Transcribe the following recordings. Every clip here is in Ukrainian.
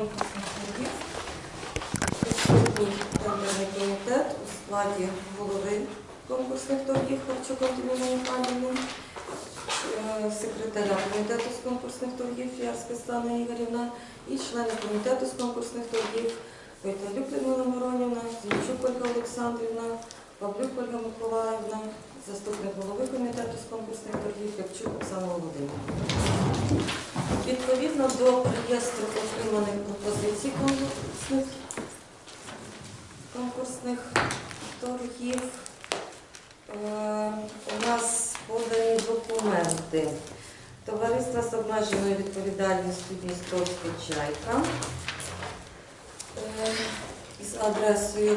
конкурсних торгів. Присутній тендерний комітет у складі голови конкурсних торгів Харчук Антоніни Михайлівни, секретаря комітету з конкурсних торгів Ярська Слана Ігорівна і члени комітету з конкурсних торгів Виталюк Людмила Миронівна, Зінчук Ольга Олександрівна, Павлюк Ольга Миколаївна, заступник голови комітету з конкурсних торгів Певчук Оксана Володимирівна. Відповідно до реєстру отриманих пропозицій конкурсних, конкурсних торгів, е, у нас подані документи. Товариство з обмеженою відповідальністю Дністровська чайка е, із адресою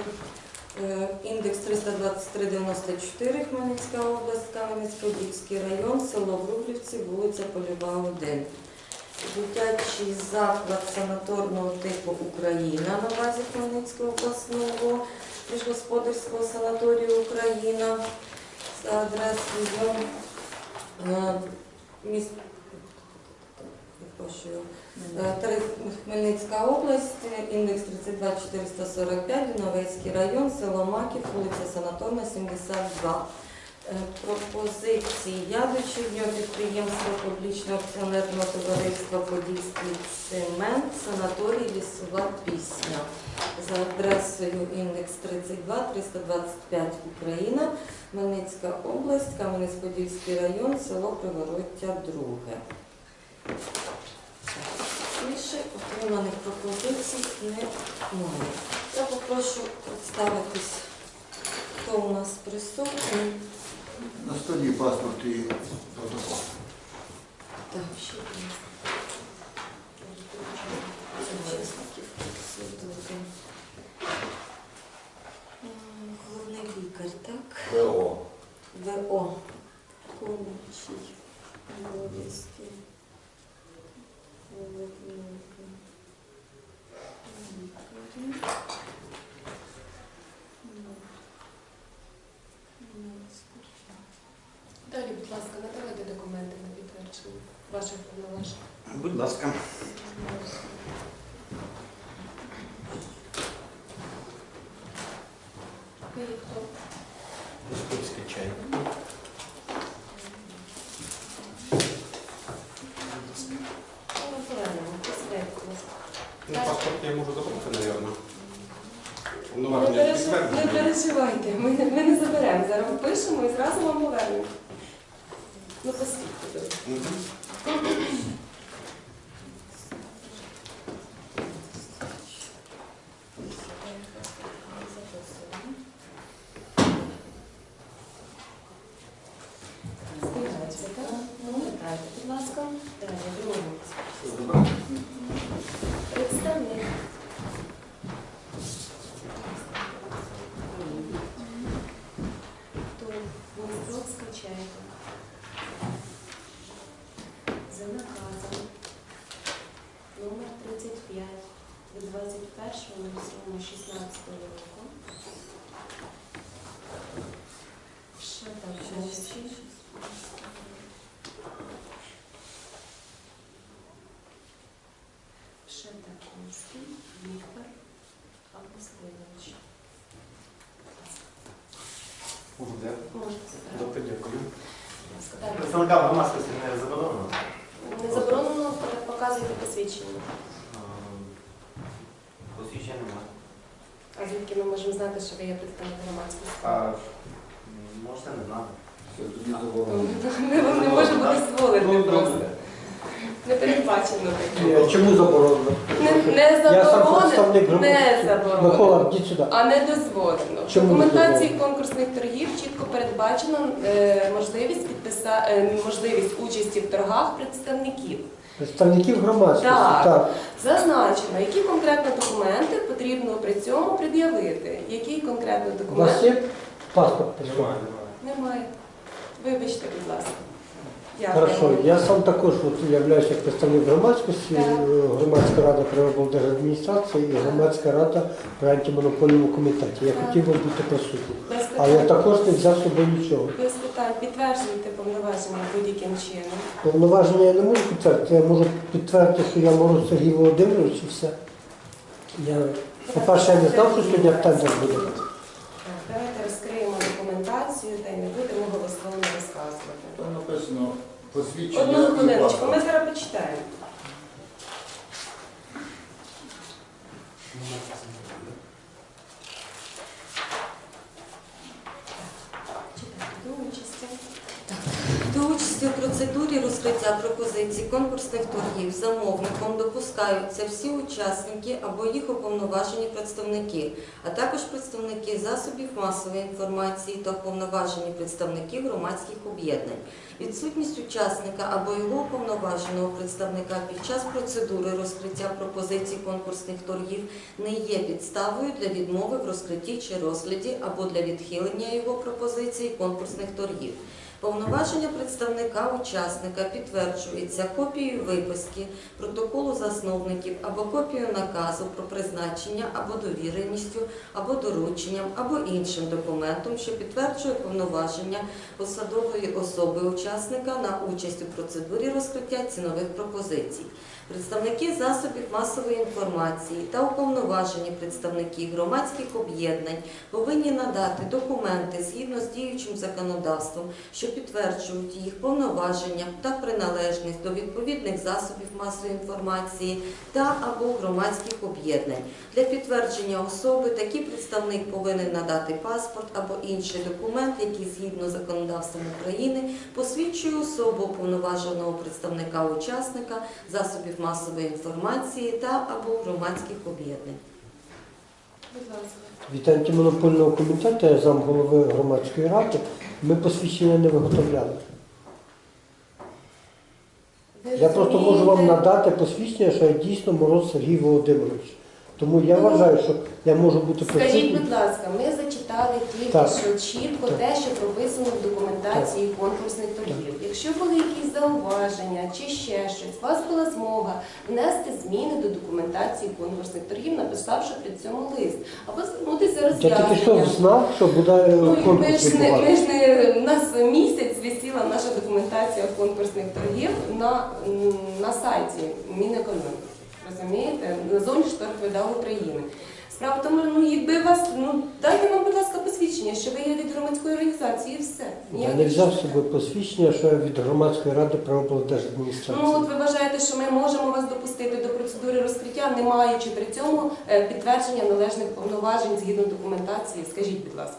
е, індекс 32394 Хмельницька область, Кам'янець-Подільський район, село Врублівці, вулиця Польова, 1. Дитячий заклад санаторного типу Україна на базі Хмельницького обласного міжгосподарського санаторію Україна з адресою е, е, Хмельницька область, індекс 32445, Дуновецький район, село Маків, вулиця Санаторна, 72. Е, Пропозиції ядочівнього підприємства публічного акціонерного товариства Подільський цемент, санаторій Лісова пісня за адресою індекс 32 325 Україна, Хмельницька область, Кам'янець-Подільський район, село Привороття, 2. Більше отриманих пропозицій немає. Я попрошу представитись, хто у нас присутній. На столі паспорт і протокол. Так, ще є. Учасників процедури. М, Головний лікар, так? ВО. ВО. Кончий. Обов'язки. Головного лікаря. М, Далі, будь ласка, надавайте документи на підтвердження ваших повноважень. Будь ласка. Ви хто? Московський чай. Ну, паспорт я можу забрати, мабуть. Не, Повноваження переживайте, ми, не- ми не заберемо. Зараз випишемо і зразу вам повернемо. Ну. Мгм. Зберігайте, так? Ну, дайте, будь ласка. Далі, другий. Забрати? Представник. Хто? Дністровська чайка. За наказом номер 35 від 21.07.16 року. Шатаковський. Шатаковський Віктор Августинович. Буде. Можете забрати. Добре, дякую. Будь ласка, далі. Представникам громадськості не заборонено. Не заборонено показуйте посвідчення. Посвідчення немає. А звідки ми можемо знати, що ви є представник громадськості? А можете не знати. Ми вам не може дозволити зволити просто. Не передбачено таке. Чому заборонено? Не, заборонено, не заборонено, Микола, йдіть сюди. а не дозволено. В документації конкурсних торгів чітко передбачено е, можливість підписа, е, можливість участі в торгах представників. Представників громадськості. Так. Так. Зазначено, які конкретно документи потрібно при цьому пред'явити. Який конкретно У документ? вас є паспорт? Немає. Немає. Вибачте, будь ласка. Хорошо. Я сам також от, являюся як представник громадськості, е, громадська рада при облдержадміністрації і громадська рада при антимонопольному комітеті. Я хотів би бути присутнім. Але я також не взяв з собою нічого. Без питань. Підтверджуйте повноваження будь-яким чином. Повноваження я не можу підтвердити. Я можу підтвердити, що я можу Сергій Володимирович і все. Я, по-перше, я не знав, що сьогодні тендер буде. Так, Давайте розкриємо документацію та й не будемо голословно розказувати. Там написано посвідчення. Одну хвилиночку, ми зараз почитаємо. Читайте до участі. До участі у процедурі розкриття пропозицій конкурсних торгів замовником допускаються всі учасники або їх уповноважені представники, а також представники засобів масової інформації та уповноважені представники громадських об'єднань. Відсутність учасника або його уповноваженого представника під час процедури розкриття пропозицій конкурсних торгів не є підставою для відмови в розкритті чи розгляді або для відхилення його пропозицій конкурсних торгів. Повноваження представника учасника підтверджується копією виписки, протоколу засновників або копією наказу про призначення або довіреністю, або дорученням, або іншим документом, що підтверджує повноваження посадової особи учасника на участь у процедурі розкриття цінових пропозицій. Представники засобів масової інформації та уповноважені представники громадських об'єднань повинні надати документи згідно з діючим законодавством, що підтверджують їх повноваження та приналежність до відповідних засобів масової інформації та або громадських об'єднань. Для підтвердження особи такий представник повинен надати паспорт або інший документ, який згідно законодавством України посвідчує особу уповноваженого представника учасника засобів масової інформації та або громадських об'єднань. Від антимонопольного комітету, я замголови громадської ради, ми посвідчення не виготовляли. Я просто можу вам надати посвідчення, що я дійсно Мороз Сергій Володимирович. Тому я вважаю, що я можу бути Скажіть, присутнім. будь ласка, ми зачитали тільки Так. що чітко Так. те, що прописано в документації конкурсних торгів. Якщо були якісь зауваження чи ще щось, у вас була змога внести зміни до документації конкурсних торгів, написавши при цьому лист, або звернутися за Я тільки що знав, що буде е, Ну, ми конкурс ж не ми ж не у нас місяць висіла наша документація конкурсних торгів на, на сайті Мінекономіки. Розумієте? На зоні шторгвидав України. Справа тому, ну якби вас, ну дайте нам, будь ласка, посвідчення, що ви є від громадської організації, і все. Я не взяв собою посвідчення, що я від громадської ради Ну от ви вважаєте, що ми можемо вас допустити до процедури розкриття, не маючи при цьому е, підтвердження належних повноважень згідно документації. Скажіть, будь ласка.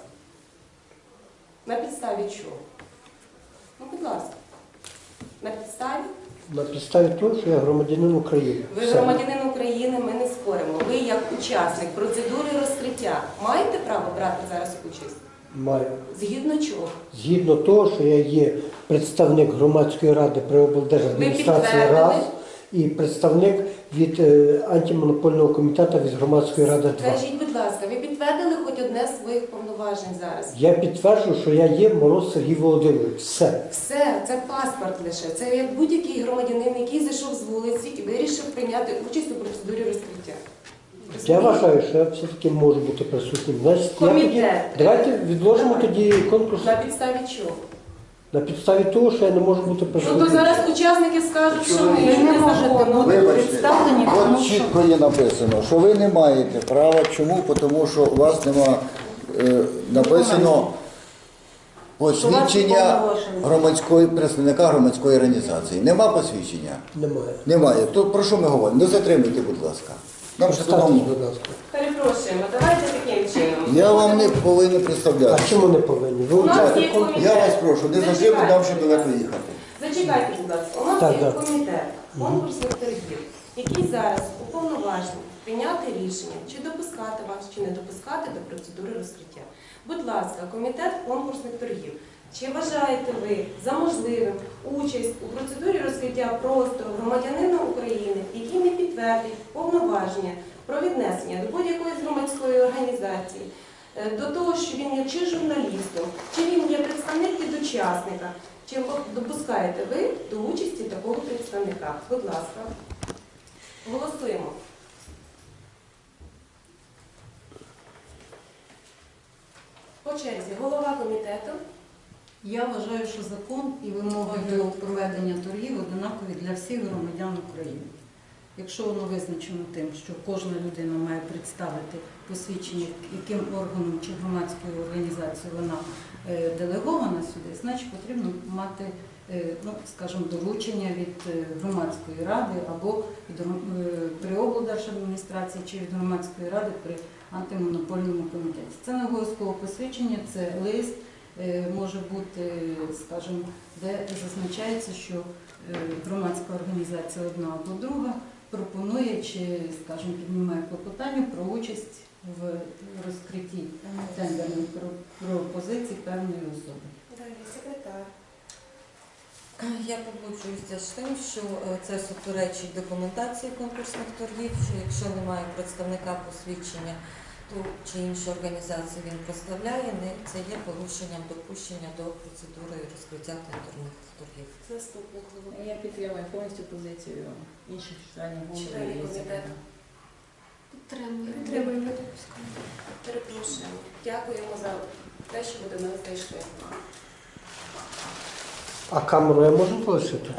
На підставі чого? Ну, будь ласка. На підставі? На підставі того, що я громадянин України. Ви Все. громадянин України, ми не споримо. Ви як учасник процедури розкриття маєте право брати зараз участь? Маю. Згідно чого? Згідно того, що я є представник громадської ради при облдержадміністрації Ви підтвердили? РАЗ і представник від е, антимонопольного комітету від громадської ради 2. Скажіть, будь ласка, ви підтвердили хоч одне з своїх повноважень зараз? Я підтверджую, що я є Мороз Сергій Володимирович. Все. Все, це паспорт лише. Це як будь-який громадянин, який зайшов з вулиці і вирішив прийняти участь у процедурі розкриття. Я вважаю, що я все-таки можу бути присутнім. Комітет. давайте відложимо тоді конкурс На підставі чого? На підставі того, що я не можу бути Ну то присутнім. зараз учасники скажуть, що Ви не незаконно. Вибачте, от чітко є написано, що ви не маєте права. Чому? Тому що у вас нема е, написано посвідчення громадської представника громадської організації. Нема посвідчення? Немає. Немає. То про що ми говоримо? Не затримуйте, будь ласка. Нам ж додому. будь ласка. Перепрошуємо, давайте таким чином. Я вам не повинен А представляти. чому не повинні? Ви У нас є конкурсу. Я вас прошу, не завжди нам ще далеко їхати. Зачекайте, будь ласка. У нас Так, є так. комітет конкурсних торгів, який зараз уповноважений прийняти рішення, чи допускати вас, чи не допускати до процедури розкриття. Будь ласка, комітет конкурсних торгів. Чи вважаєте ви за можливим участь у процедурі розкриття простору громадянина України, який не підтвердить повноваження про віднесення до будь-якої громадської організації, е, до того, що він є чи журналістом, чи він є представник від учасника, чи допускаєте ви до участі такого представника? Будь ласка, голосуємо. По черзі, голова комітету. Я вважаю, що закон і вимоги до проведення торгів однакові для всіх громадян України. Якщо воно визначено тим, що кожна людина має представити посвідчення, яким органом чи громадською організацією вона е, делегована сюди, значить потрібно мати, е, ну, скажімо, доручення від е, громадської ради або при облдержадміністрації чи від громадської ради при антимонопольному комітеті. Це не обов'язково посвідчення, це лист, може бути, скажімо, де зазначається, що громадська організація одна або друга пропонує чи, скажімо, піднімає клопотання про участь в розкритті тендерних про- пропозицій певної особи. Далі, секретар. Я погоджуюся з тим, що е, це суперечить документації конкурсних торгів, що якщо немає представника посвідчення, то чи іншу організацію він представляє, не- це є порушенням допущення до процедури розкриття тендерних торгів. Заступник голови. Я підтримую повністю позицію інших членів Членів комітету. Підтримуємо. Перепрошуємо. Дякуємо за те, що ви до нас зайшли. А камеру я можу залишити?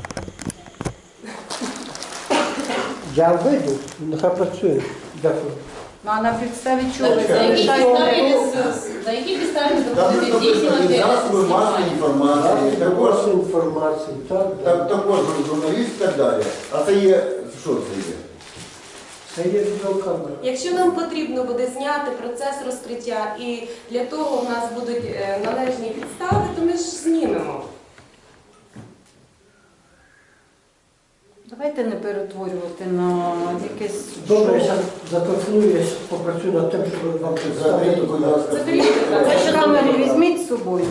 Я вийду, нехай працює. Дякую. Ну, а на підставі чого ви залишаєте? ви- на якій підставі будете здійснювати засоби масової інформації, також, Також інформації, так? так, також журналіст і так далі. А це є, що це є? Це є відеокамера. Якщо нам потрібно буде зняти процес розкриття і для того в нас будуть е, належні підстави, то ми ж знімемо. Давайте не перетворювати на якесь Добре, я шоу. я попрацюю над тим, щоб вам представити. Заберіть, будь камери візьміть з собою.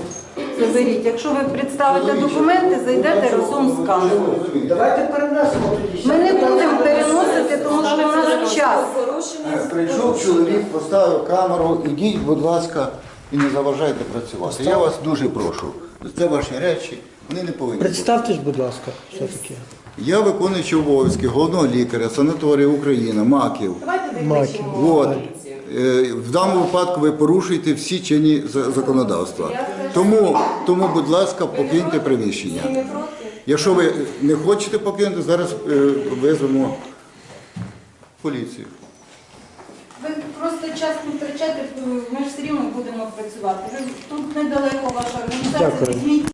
Заберіть. Якщо ви представите документи, зайдете разом з камерою. Давайте перенесемо тоді. Ми не будемо переносити, тому що в нас час. Е, Прийшов чоловік, поставив камеру, ідіть, будь ласка, і не заважайте працювати. Я вас дуже прошу. Це ваші речі, вони не повинні. бути. Представтесь, будь ласка, все-таки. Я виконуючий обов'язки головного лікаря санаторію Україна, Маків. Давайте виключимо от. Е, В даному випадку ви порушуєте всі чинні за- законодавства. Тому, тому, будь ласка, покиньте приміщення. Всі не проти? Якщо ви не хочете покинути, зараз е, визвемо поліцію. Ви просто час не втрачайте, ми ж все рівно будемо працювати. Ви тут недалеко ваша організація. Дякую. Візьміть